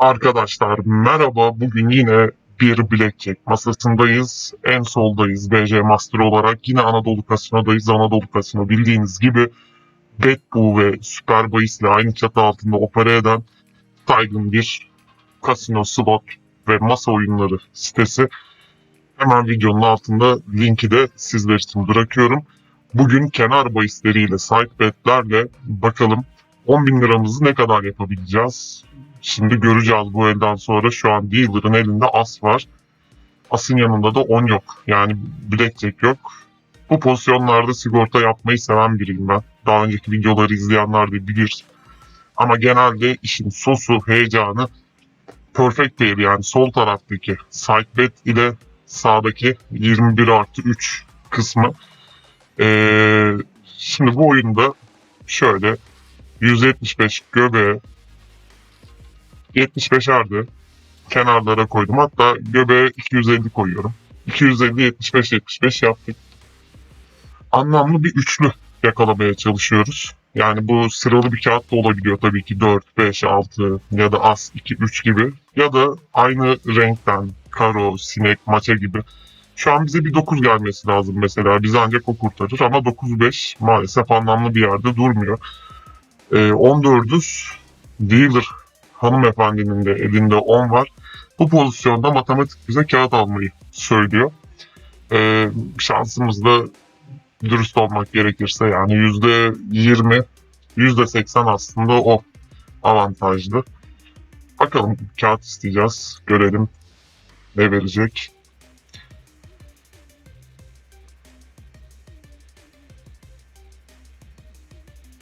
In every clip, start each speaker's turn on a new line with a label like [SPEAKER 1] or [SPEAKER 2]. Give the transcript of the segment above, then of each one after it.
[SPEAKER 1] Arkadaşlar merhaba. Bugün yine bir Blackjack masasındayız. En soldayız BC Master olarak. Yine Anadolu Kasino'dayız. Anadolu Kasino bildiğiniz gibi Betbu ve Süper Bahis ile aynı çatı altında opera eden saygın bir kasino, slot ve masa oyunları sitesi. Hemen videonun altında linki de sizler için bırakıyorum. Bugün kenar bahisleriyle, side betlerle bakalım 10 bin liramızı ne kadar yapabileceğiz? Şimdi göreceğiz bu elden sonra. Şu an dealer'ın elinde as var. As'ın yanında da 10 yok. Yani blackjack yok. Bu pozisyonlarda sigorta yapmayı seven biriyim ben. Daha önceki videoları izleyenler de bilir. Ama genelde işin sosu, heyecanı perfect değil yani sol taraftaki side bet ile sağdaki 21 artı 3 kısmı. Ee, şimdi bu oyunda şöyle 175 göbeğe 75 ardı kenarlara koydum. Hatta göbeğe 250 koyuyorum. 250 75 75 yaptık. Anlamlı bir üçlü yakalamaya çalışıyoruz. Yani bu sıralı bir kağıt da olabiliyor tabii ki 4, 5, 6 ya da as 2, 3 gibi. Ya da aynı renkten karo, sinek, maça gibi. Şu an bize bir 9 gelmesi lazım mesela. Bizi ancak o kurtarır ama 9-5 maalesef anlamlı bir yerde durmuyor. Ee, 14'üz dealer hanımefendinin de elinde 10 var. Bu pozisyonda matematik bize kağıt almayı söylüyor. Ee, şansımız da dürüst olmak gerekirse yani yüzde 20, yüzde 80 aslında o avantajlı. Bakalım kağıt isteyeceğiz. Görelim ne verecek.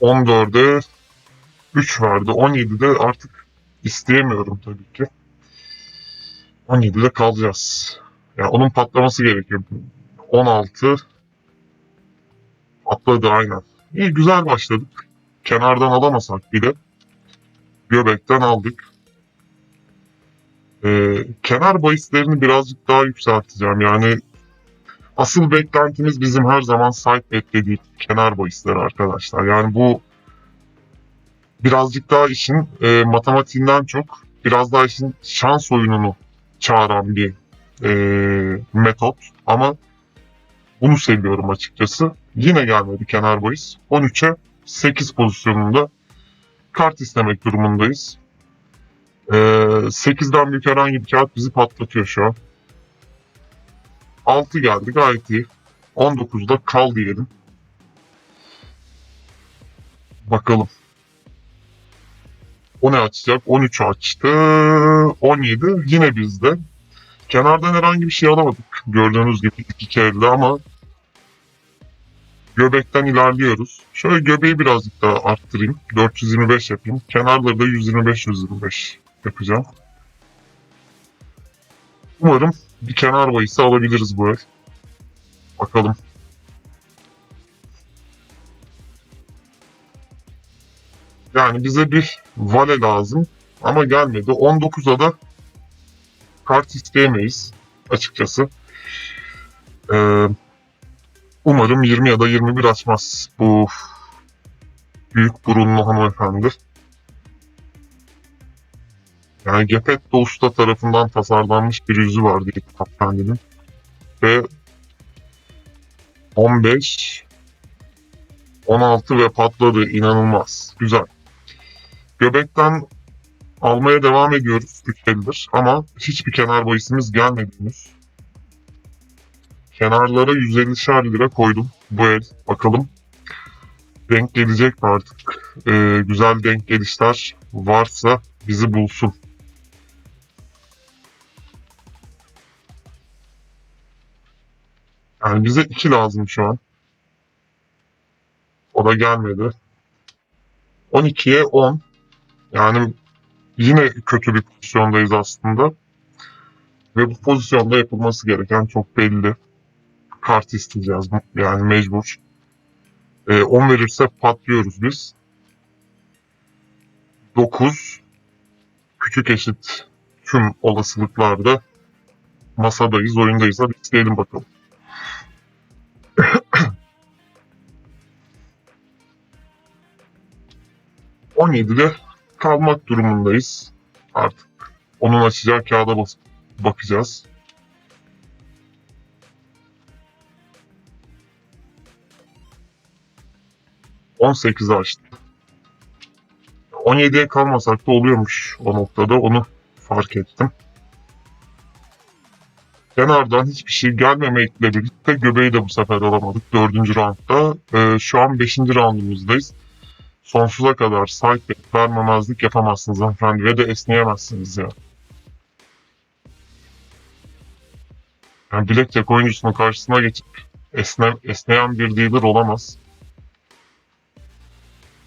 [SPEAKER 1] On dörde 3 vardı. 17'de artık isteyemiyorum tabii ki. 17'de kalacağız. Yani onun patlaması gerekiyor. 16 atladı aynen. İyi güzel başladık. Kenardan alamasak bile göbekten aldık. Ee, kenar bahislerini birazcık daha yükselteceğim. Yani asıl beklentimiz bizim her zaman side bet dediğim kenar bahisleri arkadaşlar. Yani bu birazcık daha işin e, matematiğinden çok biraz daha işin şans oyununu çağıran bir e, metot. Ama bunu seviyorum açıkçası. Yine gelmedi kenar bahis. 13'e 8 pozisyonunda kart istemek durumundayız. E, 8'den büyük herhangi bir kağıt bizi patlatıyor şu an. 6 geldi gayet iyi. 19'da kal diyelim. Bakalım. O ne açacak? 13 açtı. 17 yine bizde. Kenardan herhangi bir şey alamadık. Gördüğünüz gibi iki kere ama göbekten ilerliyoruz. Şöyle göbeği birazcık daha arttırayım. 425 yapayım. Kenarları da 125-125 yapacağım. Umarım bir kenar bahisi alabiliriz bu el. Bakalım. Yani bize bir vale lazım ama gelmedi. 19'a da kart isteyemeyiz açıkçası. Ee, umarım 20 ya da 21 açmaz bu büyük burunlu hanımefendi. Yani Gepetto Usta tarafından tasarlanmış bir yüzü vardı hanımefendinin. Ve 15 16 ve patladı. inanılmaz. Güzel. Göbekten almaya devam ediyoruz 3 eldir ama hiçbir kenar bahisimiz gelmedi. Kenarlara 150'şer lira koydum bu el. Bakalım denk gelecek mi artık? Ee, güzel denk gelişler varsa bizi bulsun. Yani bize 2 lazım şu an. O da gelmedi. 12'ye 10. Yani yine kötü bir pozisyondayız aslında. Ve bu pozisyonda yapılması gereken çok belli. Kart isteyeceğiz yani mecbur. Ee, 10 verirse patlıyoruz biz. 9 küçük eşit tüm olasılıklarda masadayız, oyundayız. Hadi isteyelim bakalım. 17'de kalmak durumundayız. Artık onun açacağı kağıda basıp bakacağız. ...18'i açtı. 17'ye kalmasak da oluyormuş o noktada. Onu fark ettim. Kenardan hiçbir şey gelmemekle birlikte göbeği de bu sefer alamadık. Dördüncü roundda. Ee, şu an beşinci roundumuzdayız. Sonsuza kadar bet vermemezlik yapamazsınız hanımefendi ve de esneyemezsiniz ya. Yani blackjack oyuncusunun karşısına geçip esne, esneyen bir dealer olamaz.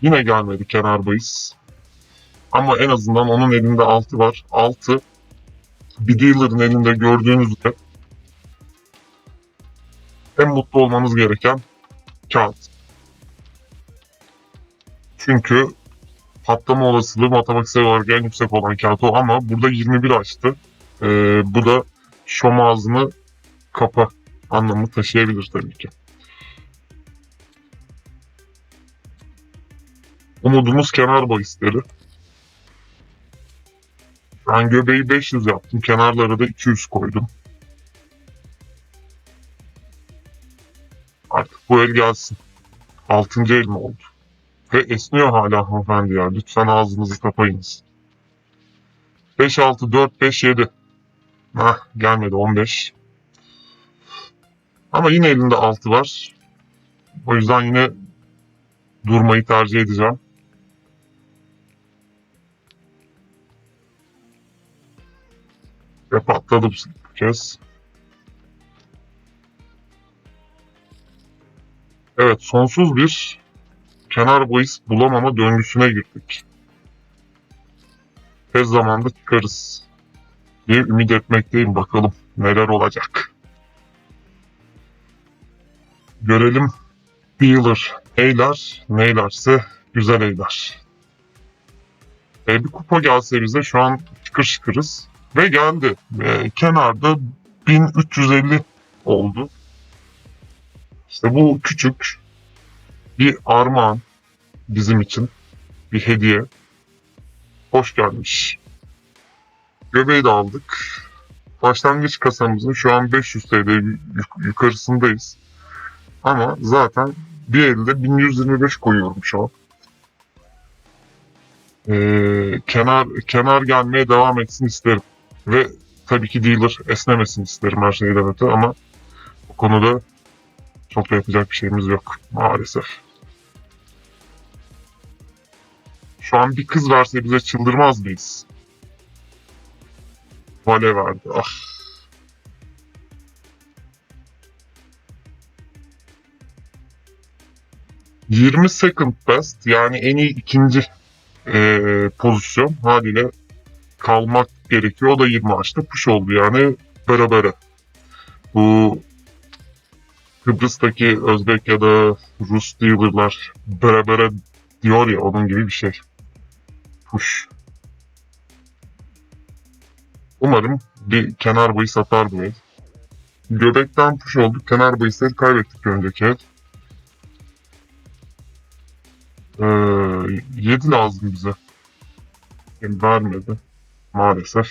[SPEAKER 1] Yine gelmedi kenar bahis. Ama en azından onun elinde 6 var. 6 bir dealer'ın elinde gördüğünüz gibi en mutlu olmanız gereken kağıt. Çünkü patlama olasılığı matematiksel olarak en yüksek olan kağıt o ama burada 21 açtı. Ee, bu da şom ağzını kapa anlamını taşıyabilir tabii ki. Umudumuz kenar bahisleri. Ben göbeği 500 yaptım. Kenarlara da 200 koydum. Artık bu el gelsin. Altıncı el mi oldu? Ve esniyor hala hanımefendi ya. Lütfen ağzınızı kapayınız. 5, 6, 4, 5, 7. Hah gelmedi 15. Ama yine elinde 6 var. O yüzden yine durmayı tercih edeceğim. Ve patladı bu kez. Evet sonsuz bir kenar bahis bulamama döngüsüne girdik. Tez zamanda çıkarız diye ümit etmekteyim. Bakalım neler olacak. Görelim Dealer eyler, neylerse güzel eyler. E, bir kupa gelse bize şu an şıkır şıkırız. Ve geldi. E, kenarda 1350 oldu. İşte bu küçük bir armağan bizim için. Bir hediye. Hoş gelmiş. Göbeği de aldık. Başlangıç kasamızın şu an 500 TL yuk- yukarısındayız. Ama zaten bir elde 1125 koyuyorum şu an. Ee, kenar kenar gelmeye devam etsin isterim. Ve tabii ki dealer esnemesin isterim her şeyden öte ama bu konuda çok da yapacak bir şeyimiz yok maalesef. Şu an bir kız verse bize çıldırmaz mıyız? Vale verdi. Ah. ...20 second best yani en iyi ikinci eee, pozisyon haliyle kalmak gerekiyor. O da 20 açtı. Push oldu yani berabere. Bu Kıbrıs'taki Özbek ya da Rus dealerlar berabere diyor ya onun gibi bir şey. Push. Umarım bir kenar bahis atar bu el. Göbekten push olduk. Kenar bahisleri kaybettik önceki el. Ee, 7 lazım bize. Yani vermedi. Maalesef.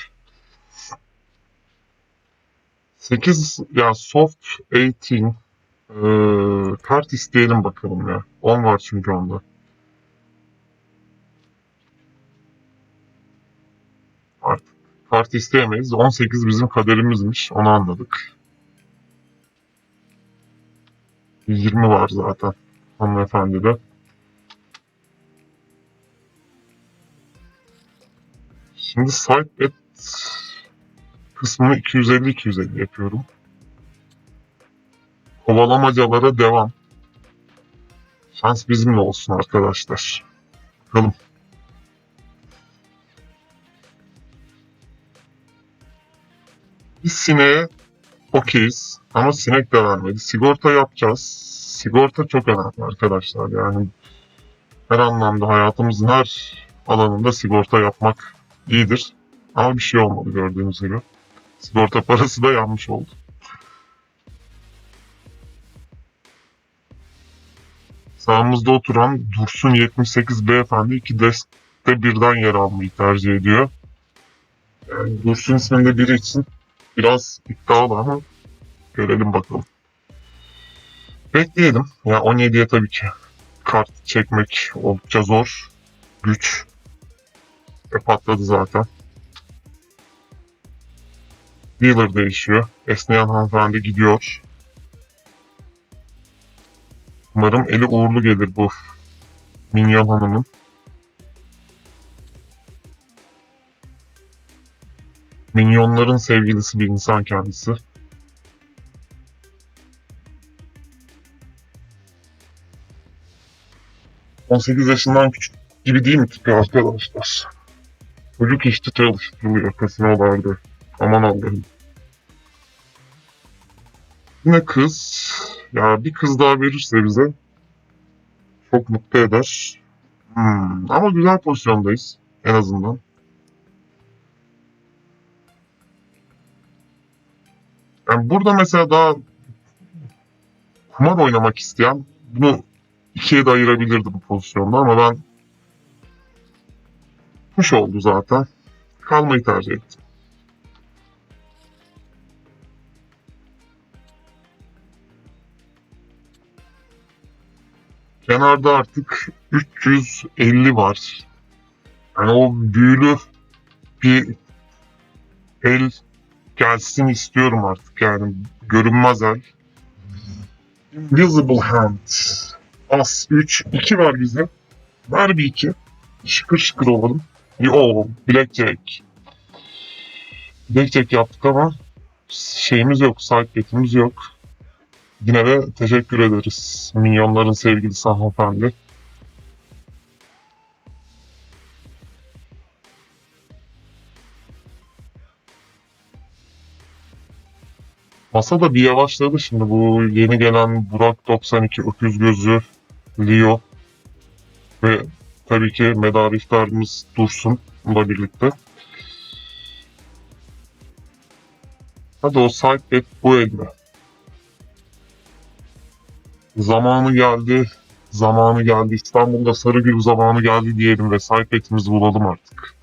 [SPEAKER 1] 8 ya soft 18 ee, kart isteyelim bakalım ya. 10 var çünkü onda. Artık kart isteyemeyiz. 18 bizim kaderimizmiş. Onu anladık. 20 var zaten hanımefendide. Şimdi side bet kısmını 250-250 yapıyorum. Kovalamacalara devam. Şans bizimle olsun arkadaşlar. Bakalım. Biz sineğe okeyiz ama sinek de vermedi. Sigorta yapacağız. Sigorta çok önemli arkadaşlar. Yani her anlamda hayatımızın her alanında sigorta yapmak iyidir. Ama bir şey olmadı gördüğünüz gibi. Sigorta parası da yanmış oldu. Sağımızda oturan Dursun 78 beyefendi iki deste birden yer almayı tercih ediyor. Yani Dursun isminde biri için biraz iddialı ama görelim bakalım. Bekleyelim. Ya 17'ye tabii ki kart çekmek oldukça zor. Güç. E patladı zaten. Dealer değişiyor. Esneyen hanımefendi gidiyor. Umarım eli uğurlu gelir bu Minyon Hanım'ın. Minyonların sevgilisi bir insan kendisi. ...18 yaşından küçük gibi değil mi tipi arkadaşlar? Çocuk işte çalıştırılıyor kasinolarda. Aman Allah'ım. Yine kız. Ya bir kız daha verirse bize çok mutlu eder. Hmm, ama güzel pozisyondayız en azından. Yani burada mesela daha kumar oynamak isteyen bunu ikiye de ayırabilirdi bu pozisyonda ama ben kuş oldu zaten. Kalmayı tercih ettim. Kenarda artık 350 var. Yani o büyülü bir el gelsin istiyorum artık yani. Görünmez el. Invisible Hand. As 3. 2 var bize. Ver bir 2. Şıkır şıkır olalım. Yo, Blackjack. Blackjack yaptık ama şeyimiz yok, betimiz yok. Yine de teşekkür ederiz. Minyonların sevgilisi hanımefendi. Masa da bir yavaşladı şimdi bu yeni gelen Burak 92 öküz gözü Leo ve tabii ki medar iftarımız Dursun'la birlikte. Hadi o side bet bu elde. Zamanı geldi. Zamanı geldi. İstanbul'da Sarıgül zamanı geldi diyelim ve side betimizi bulalım artık.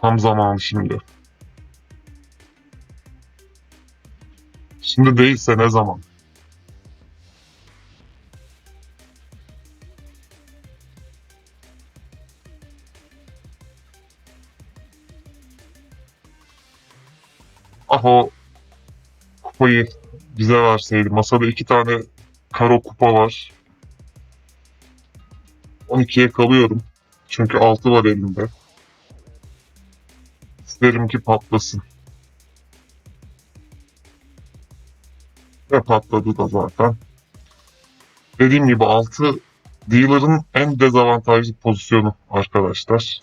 [SPEAKER 1] Tam zamanı şimdi. Şimdi değilse ne zaman? Ah o kupayı bize verseydi. Masada iki tane karo kupa var. 12'ye kalıyorum. Çünkü 6 var elimde. İsterim ki patlasın. Ve patladı da zaten. Dediğim gibi 6 dealer'ın en dezavantajlı pozisyonu arkadaşlar.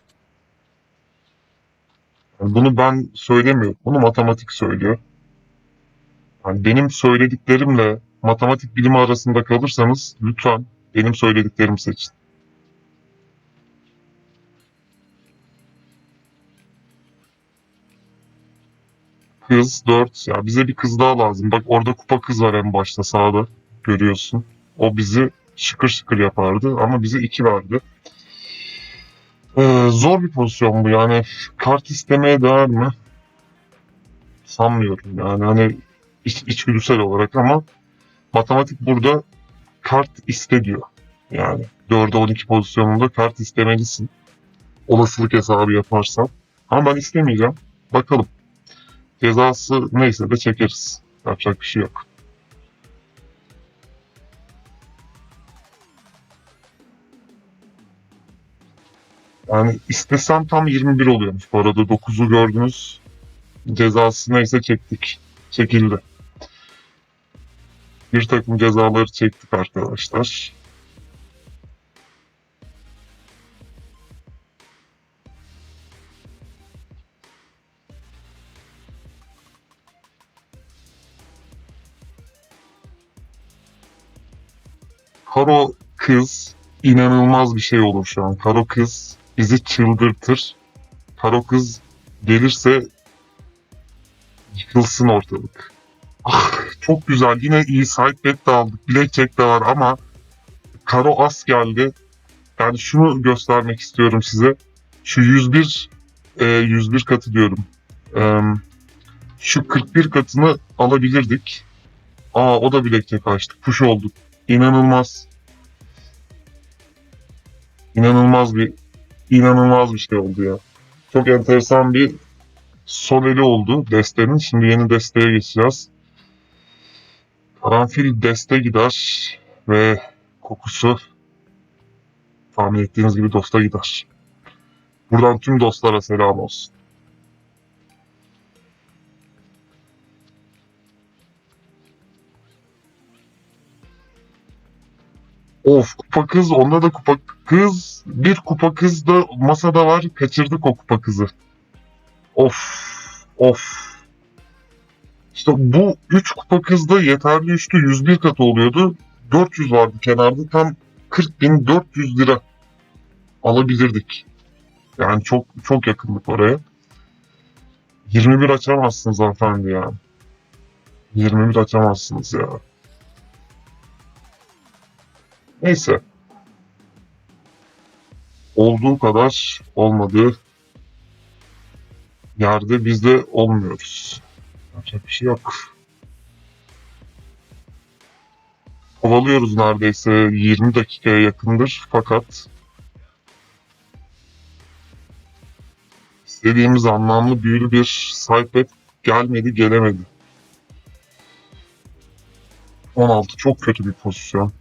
[SPEAKER 1] Yani bunu ben söylemiyorum. Bunu matematik söylüyor. Yani benim söylediklerimle matematik bilimi arasında kalırsanız lütfen benim söylediklerimi seçin. Kız 4. Ya bize bir kız daha lazım. Bak orada kupa kız var en başta sağda. Görüyorsun. O bizi şıkır şıkır yapardı ama bize 2 verdi. Ee, zor bir pozisyon bu yani. Kart istemeye değer mi? Sanmıyorum yani. Hani iç, içgüdüsel olarak ama matematik burada kart iste diyor. Yani 4'e 12 pozisyonunda kart istemelisin. Olasılık hesabı yaparsan. Ama ben istemeyeceğim. Bakalım. Cezası neyse de çekeriz. Yapacak bir şey yok. Yani istesem tam 21 oluyormuş. Bu arada 9'u gördünüz. Cezası neyse çektik. Çekildi. Bir takım cezaları çektik arkadaşlar. Karo kız inanılmaz bir şey olur şu an. Karo kız bizi çıldırtır. Karo kız gelirse yıkılsın ortalık. Ah, çok güzel. Yine iyi side bet de aldık. Blackjack de var ama Karo as geldi. Yani şunu göstermek istiyorum size. Şu 101 e, 101 katı diyorum. E, şu 41 katını alabilirdik. Aa o da bilekçek açtık. Kuş olduk. İnanılmaz. İnanılmaz bir inanılmaz bir şey oldu ya. Çok enteresan bir sol eli oldu destenin. Şimdi yeni desteye geçeceğiz. Karanfil deste gider ve kokusu tahmin ettiğiniz gibi dosta gider. Buradan tüm dostlara selam olsun. Of kupa kız onda da kupa kız bir kupa kız da masada var kaçırdık o kupa kızı. Of of. İşte bu 3 kupa kızda yeterli üstü 101 kat oluyordu. 400 vardı kenarda tam 40.400 lira alabilirdik. Yani çok çok yakındık oraya. 21 açamazsınız hanımefendi ya. 21 açamazsınız ya. Neyse. Olduğu kadar olmadığı yerde biz de olmuyoruz. Yapacak bir şey yok. Kovalıyoruz neredeyse 20 dakikaya yakındır fakat istediğimiz anlamlı büyülü bir side gelmedi gelemedi. 16 çok kötü bir pozisyon.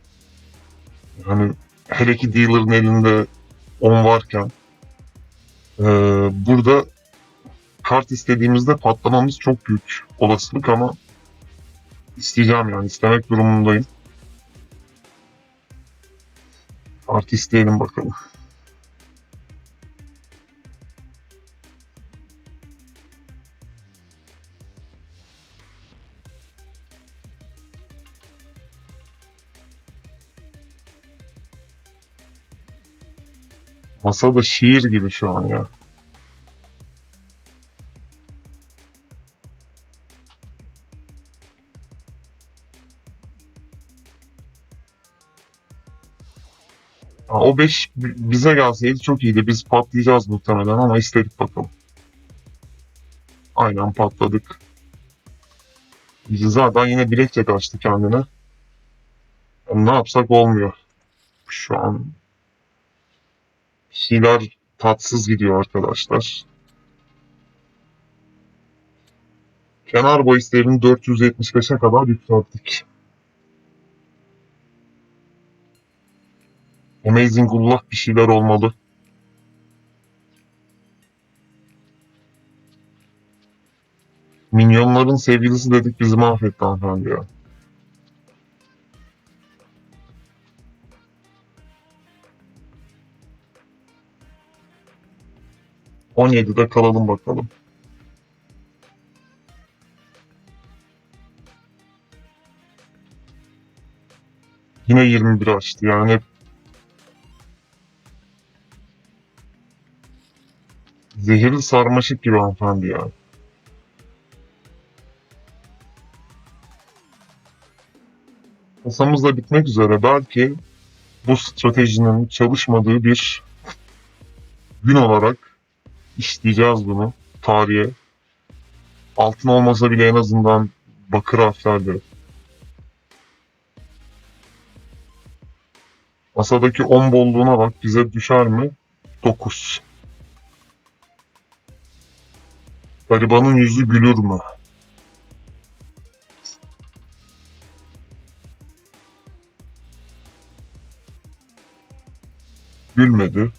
[SPEAKER 1] Yani hele ki dealer'ın elinde 10 varken eee, burada kart istediğimizde patlamamız çok büyük olasılık ama isteyeceğim yani istemek durumundayım. Kart isteyelim bakalım. Masa da şiir gibi şu an ya. O 5 bize gelseydi çok iyiydi. Biz patlayacağız muhtemelen ama istedik bakalım. Aynen patladık. Biz zaten yine bilekçek açtı kendine. Ne yapsak olmuyor. Şu an şeyler tatsız gidiyor arkadaşlar. Kenar bahislerini 475'e kadar yükselttik. Amazing Allah bir şeyler olmalı. Minyonların sevgilisi dedik bizi mahvetti hanımefendi ya. On kalalım bakalım. Yine 21 açtı yani Zehirli sarmaşık gibi hanımefendi ya. Kasamız da bitmek üzere. Belki bu stratejinin çalışmadığı bir gün olarak işleyeceğiz bunu tarihe. Altın olmasa bile en azından bakır harflerle. Masadaki 10 bolluğuna bak bize düşer mi? 9. Garibanın yüzü gülür mü? Gülmedi.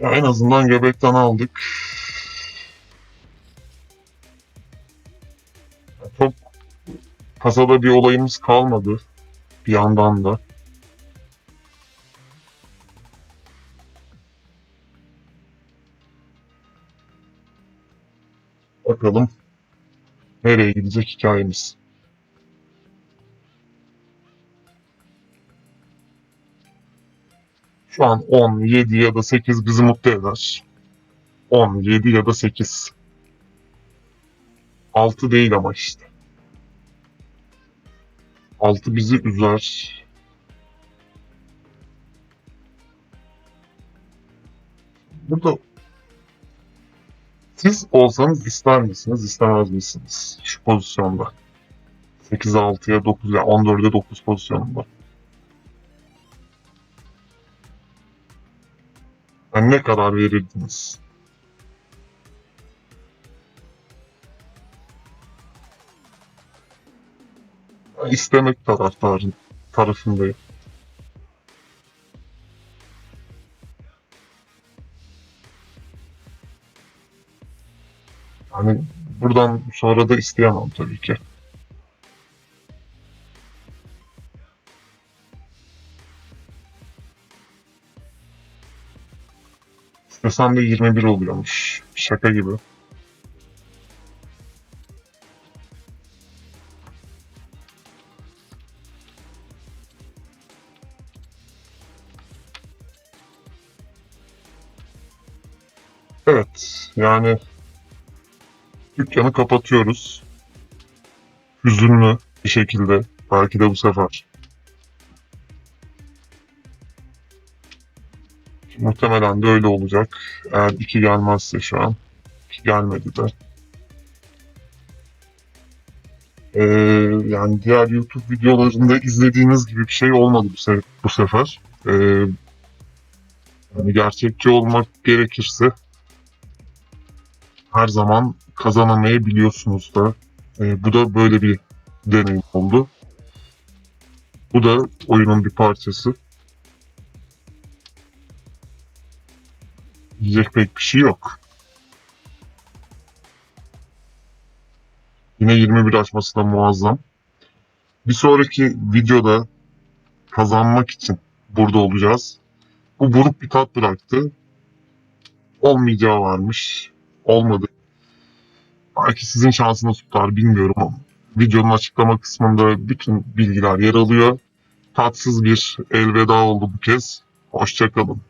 [SPEAKER 1] Ya en azından göbekten aldık. Kasada bir olayımız kalmadı. Bir yandan da. Bakalım nereye gidecek hikayemiz. Şu an 10, 7 ya da 8 bizi mutlu eder. 10, 7 ya da 8. 6 değil ama işte. 6 bizi üzer. Burada siz olsanız ister misiniz, istemez misiniz şu pozisyonda? 8'e 6'ya 9 ya 14'e 9 pozisyonunda. Yani ne kadar verirdiniz? İstemek taraftarın tarafındayım. Yani buradan sonra da isteyemem tabii ki. İstesem de 21 oluyormuş. Şaka gibi. Evet, yani dükkanı kapatıyoruz. Hüzünlü bir şekilde. Belki de bu sefer. Muhtemelen de öyle olacak. Eğer iki gelmezse şu an. İki gelmedi de. Ee, yani diğer YouTube videolarında izlediğiniz gibi bir şey olmadı bu, se- bu sefer. Ee, yani gerçekçi olmak gerekirse her zaman kazanamayabiliyorsunuz da. Ee, bu da böyle bir deneyim oldu. Bu da oyunun bir parçası. Diyecek pek bir şey yok. Yine 21 açması da muazzam. Bir sonraki videoda kazanmak için burada olacağız. Bu buruk bir tat bıraktı. Olmayacağı varmış. Olmadı. Belki sizin şansınız tutar bilmiyorum ama videonun açıklama kısmında bütün bilgiler yer alıyor. Tatsız bir elveda oldu bu kez. Hoşçakalın.